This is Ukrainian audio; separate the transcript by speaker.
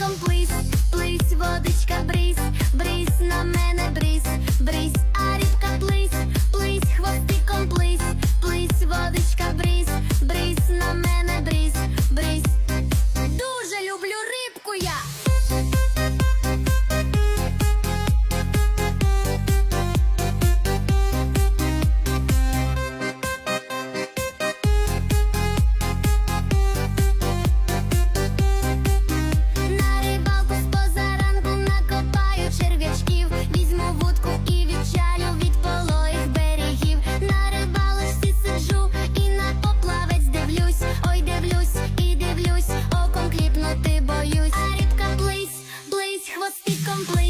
Speaker 1: човничком плись, плись, водичка, бриз. бризь. complete.